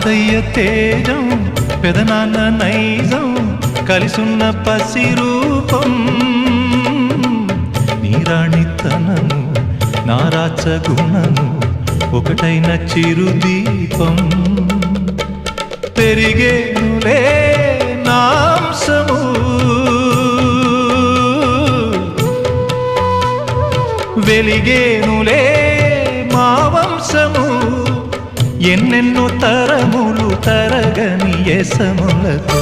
తాతయ్య తేజం పెదనాన్న నైజం కలిసున్న పసి రూపం. నీరాణితనము నారాచ గుణము ఒకటైన చిరుదీపం. పెరిగేనులే నాంసము. వెలిగేనులే ఎన్నెన్నో తరములు తరగని ఎసములతో